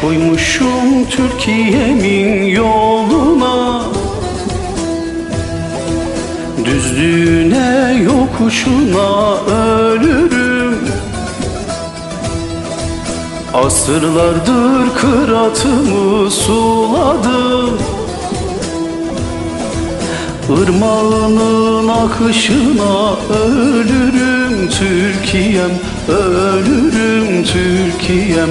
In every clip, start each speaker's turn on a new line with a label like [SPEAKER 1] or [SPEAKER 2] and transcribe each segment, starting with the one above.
[SPEAKER 1] koymuşum Türkiye'min yoluna. Düzlüğüne yokuşuna ölürüm. Asırlardır kıratımı suladım. Irmağının akışına ölürüm. Türkiye'm Ölürüm Türkiye'm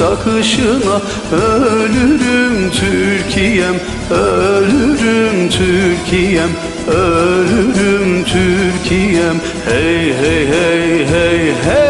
[SPEAKER 1] takışına ölürüm Türkiye'm Ölürüm Türkiye'm Ölürüm Türkiye'm. Hey hey hey hey hey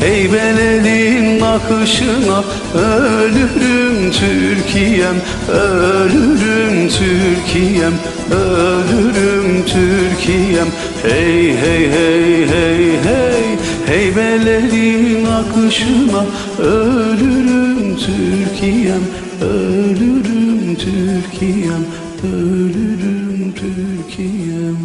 [SPEAKER 1] Heybelerin akışına ölürüm Türkiye'm Ölürüm Türkiye'm Ölürüm Türkiye'm. Hey hey hey hey hey Heybelerin akışına ölürüm Türkiye'm Ölürüm Türkiye'm Ölürüm Türkiye'm